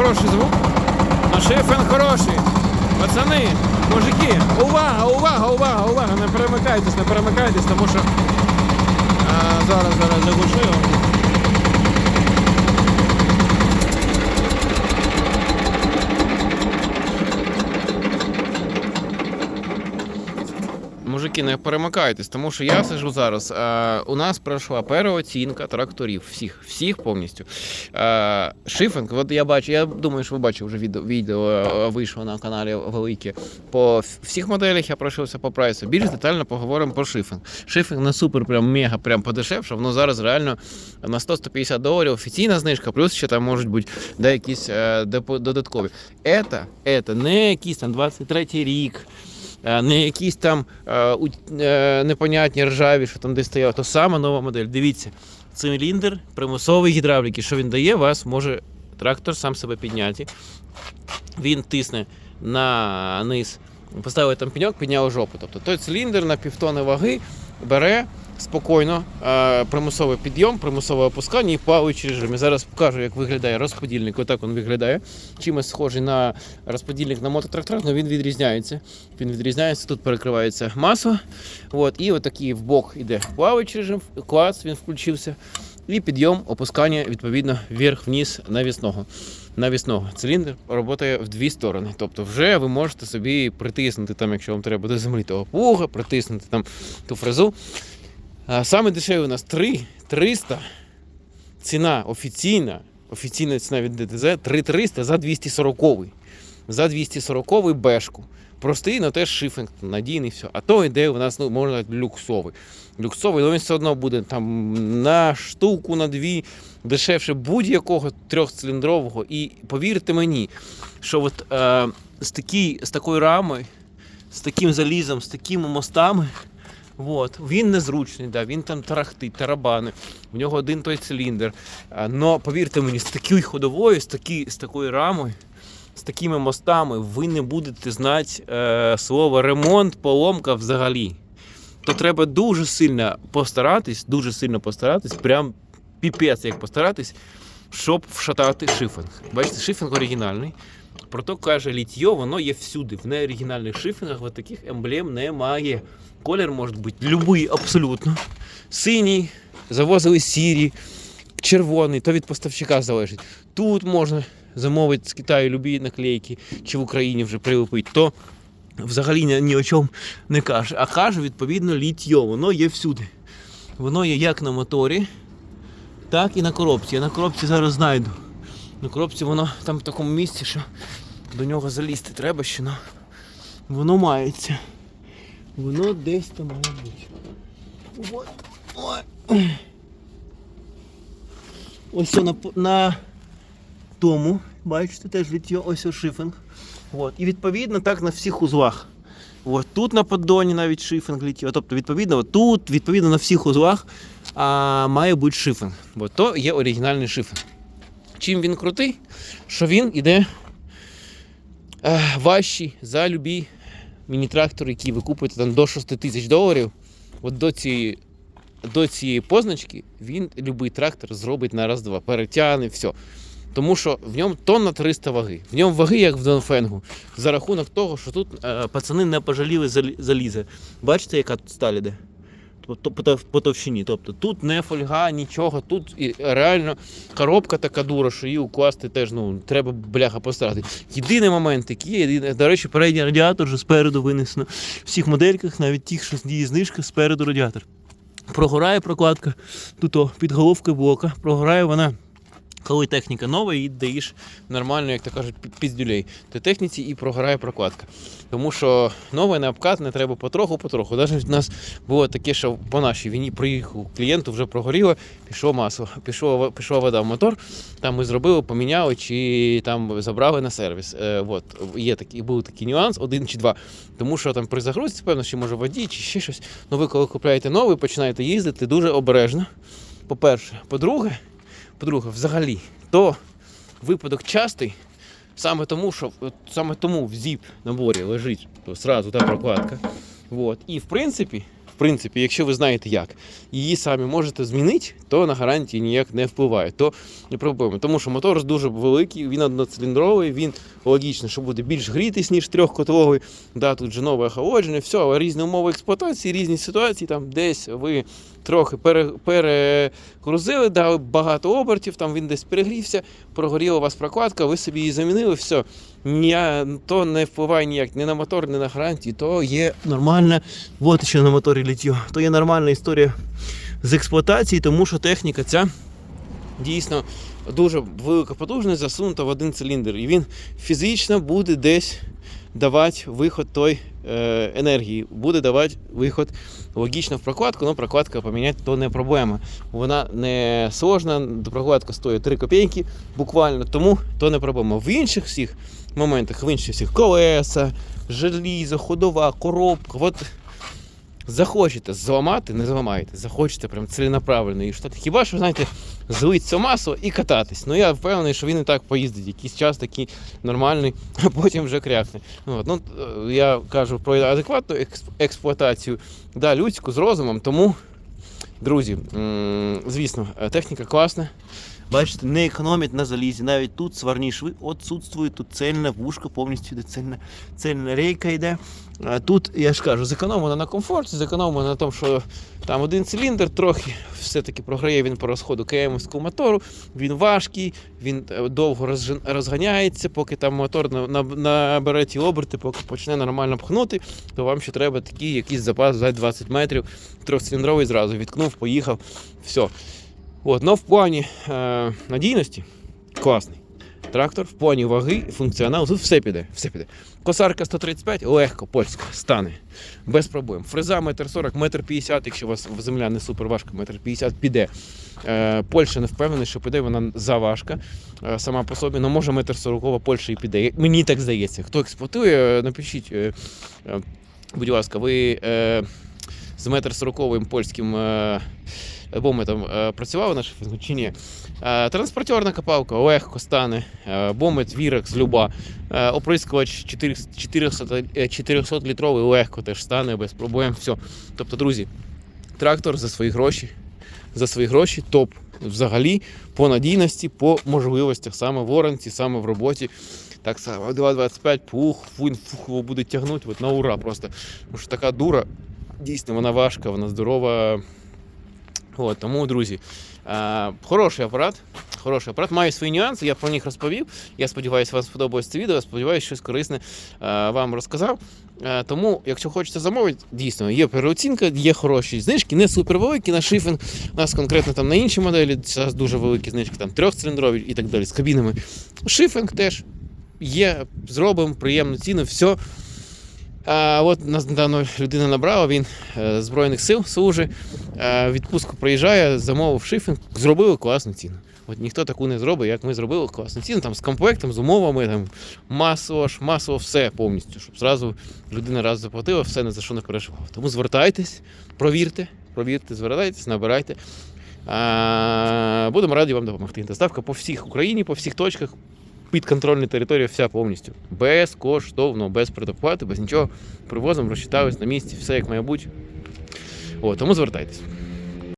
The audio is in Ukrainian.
хороший звук. Но шифен хороший. Пацани, мужики, увага, увага, увага, увага. Не перемикайтесь, не перемикайтесь, тому що. А, зараз, зараз Мужики, не перемикайтесь, тому що я сижу зараз. Е, у нас пройшла переоцінка тракторів, всіх, всіх повністю. Е, шифинг, от я бачу, я думаю, що ви бачили вже відео, відео е, вийшло на каналі велике. По всіх моделях я пройшовся по прайсу. Більш детально поговоримо про шифинг. Шифинг не супер, прям мега, прям подешевше. Воно зараз реально на 100-150 доларів офіційна знижка, плюс ще там можуть бути деякісь е, додаткові. Ета, ета, не якийсь там 23 рік. Е, не якісь там е, е, непонятні ржаві, що там десь стояло, то саме нова модель. Дивіться, циліндр примусової гідравліки. Що він дає, вас може трактор сам себе підняти. Він тисне на низ, поставив там пеньок, підняв жопу. Тобто той циліндр на півтони ваги бере спокійно е, примусовий підйом, примусове опускання і плаваючий режим. Я зараз покажу, як виглядає розподільник. Отак він виглядає. Чимось схожий на розподільник на мототракторах, але він відрізняється. Він відрізняється, тут перекривається масло. От, і отакий в бок іде плаваючий режим, клас він включився. І підйом, опускання відповідно вверх-вниз навісного. Навісного циліндр працює в дві сторони. Тобто, вже ви можете собі притиснути, там, якщо вам треба до землі того плуга, притиснути там ту фрезу. Саме дешевий у нас 3 300. Ціна офіційна, офіційна ціна від ДТЗ 3300 за 240 За 240 бешку. Простий, але теж шифінг, надійний, все. А то йде у нас, ну, можна люксовий. Люксовий, але він все одно буде там на штуку, на дві дешевше будь-якого трьохциліндрового. І повірте мені, що от, е, з, такій, з такою рамою, з таким залізом, з такими мостами, От. Він незручний, да, він там тарахтить, тарабани, в нього один той циліндр. А, Но повірте мені, з такою ходовою, з, такі, з такою рамою, з такими мостами ви не будете знати е, слово ремонт, поломка взагалі. То треба дуже сильно постаратись, дуже сильно постаратись, прям піпець як постаратись, щоб вшатати шифінг. Бачите, шифінг оригінальний. Прото каже літьо, воно є всюди. В неоригінальних шифінгах таких емблем немає. Колір може бути любий абсолютно. Синій, завозили сірі, червоний, то від поставщика залежить. Тут можна замовити з Китаю любі наклейки, чи в Україні вже прилепити, то взагалі ні, ні о чому не каже. А каже, відповідно, літьо, воно є всюди. Воно є як на моторі, так і на коробці. Я на коробці зараз знайду. На коробці воно там в такому місці, що до нього залізти треба ще, но воно мається. Воно десь там має бути. От. Ой. Ось на, на тому, бачите, теж літьо, ось о шифінг. От. І відповідно так на всіх узлах. От. Тут на поддоні навіть шифінг літьо. Тобто, відповідно, от тут, відповідно, на всіх узлах а, має бути шифінг. Бо то є оригінальний шифінг. Чим він крутий? Що він іде е, важчий за любі міні-трактори, який ви купуєте там до 6 тисяч доларів. От до цієї, до цієї позначки він любий трактор зробить на раз-два, перетягне, все. Тому що в ньому тонна 300 ваги. В ньому ваги, як в Донфенгу, за рахунок того, що тут е, пацани не пожаліли залізе. Бачите, яка тут сталь іде? По, товщині. Тобто тут не фольга, нічого, тут реально коробка така дура, що її укласти теж ну, треба бляха постарати. Єдиний момент, який до речі, передній радіатор вже спереду винесено. В всіх модельках, навіть тих, що діє знижка, спереду радіатор. Прогорає прокладка, тут о, підголовка блока, прогорає вона. Коли техніка нова, і даєш нормально, як то кажуть, піздюлей. То техніці і програє прокладка. Тому що нове не обкатне треба потроху-потроху. Навіть в нас було таке, що по нашій війні приїхав клієнту, вже прогоріло, пішло масло, пішло, пішла вода в мотор. Там ми зробили, поміняли чи там забрали на сервіс. Е, от, є такий, був такий нюанс, один чи два. Тому що там при загрузці, певно, що може воді чи ще щось. Ну ви коли купляєте новий, починаєте їздити дуже обережно. По-перше, по-друге, по-друге, взагалі, то випадок частий, саме тому, що саме тому в зіп наборі лежить то сразу та прокладка. Вот. І в принципі, принципі, якщо ви знаєте як, її самі можете змінити, то на гарантії ніяк не впливає. То не проблема. Тому що мотор дуже великий, він одноциліндровий, він логічно, що буде більш грітись, ніж трьохкотловий. Да, тут же нове охолодження, все, але різні умови експлуатації, різні ситуації, там десь ви трохи пере, перекрузили, дали багато обертів, там він десь перегрівся, прогоріла у вас прокладка, ви собі її замінили, все. Ні, то не впливає ніяк ні на мотор, ні на гарантії, то є нормальна. От що на моторі літів. То є нормальна історія з експлуатації, тому що техніка ця дійсно дуже велика потужність засунута в один циліндр. І він фізично буде десь давати виход той е, енергії, буде давати виход логічно в прокладку, але прокладка поміняти то не проблема. Вона не сложна, прокладка стоїть 3 копійки буквально, тому то не проблема. В інших всіх моментах, в інших всіх колеса, желізо, ходова, коробка. От захочете зламати, не зламаєте, захочете прям ціленаправленно і штати. Хіба що, знаєте, злить це масло і кататись. Ну я впевнений, що він і так поїздить. Якийсь час такий нормальний, а потім вже крякне. Ну, от, ну, е, я кажу про адекватну експ- експлуатацію, да, людську з розумом, тому. Друзі, звісно, е, техніка класна. Бачите, не економить на залізі. Навіть тут сварні шви відсутствують, тут цельна вушка повністю йде, цельна, цельна рейка йде. Тут, я ж кажу, зекономлено на комфорті, зекономлено на тому, що там один циліндр трохи все-таки програє він по розходу КМського мотору, він важкий, він е, довго розганяється, поки там мотор на- на- набере ті оберти, поки почне нормально пхнути, то вам ще треба такий якийсь запас за 20 метрів, трьохциліндровий зразу відкнув, поїхав, все. От, но в плані е, надійності класний. Трактор в плані ваги, функціоналу, тут все піде, все піде. Косарка 135, легко, польська, стане. Без проблем. Фреза 1,40 м, 1,50 м, якщо у вас земля не супер важка, 1,50 м піде. Е, Польща не впевнений, що піде, вона заважка е, сама по собі, але може 1,40 м Польща і піде. Мені так здається. Хто експлуатує, е, напишіть, е, е, будь ласка, ви е, з 1,40 м польським. Е, Бометом е, працював на чи ні. Е, Транспортерна копалка легко стане, е, бомет, вірекс, люба. Оприскувач 400, 400 літровий легко теж стане без проблем. Все. Тобто, друзі, трактор за свої гроші. За свої гроші топ. Взагалі по надійності, по можливостях, саме в оранці, саме в роботі. Так само 2,25, пух, фун, фух, буде тягнути от на ура просто. Тому що така дура, дійсно, вона важка, вона здорова. От, тому, друзі, е, хороший апарат. Хороший апарат, має свої нюанси, я про них розповів. Я сподіваюся, вам сподобалось це відео. Сподіваюся, щось корисне е, вам розказав. Е, тому, якщо хочете замовити, дійсно є переоцінка, є хороші знижки, не супервеликі на шифінг. У нас конкретно там на інші моделі зараз дуже великі знижки, там трьохциліндрові і так далі з кабінами. Шифінг теж є, зробимо приємну ціну, все. А от нас недавно людина набрала, він е, Збройних сил служить, е, відпустку приїжджає, замовив шифінг, зробили класну ціну. От ніхто таку не зробить, як ми зробили класну ціну, там з комплектом, з умовами, там масово ж, масово все повністю, щоб зразу людина раз заплатила, все не за що не переживала. Тому звертайтесь, провірте, провірте, звертайтесь, набирайте. А, будемо раді вам допомогти. Доставка по всіх Україні, по всіх точках, підконтрольна територія вся повністю. Безкоштовно, без предоплати, без нічого. Привозимо, розчитаюсь на місці, все як має бути. О, тому звертайтесь.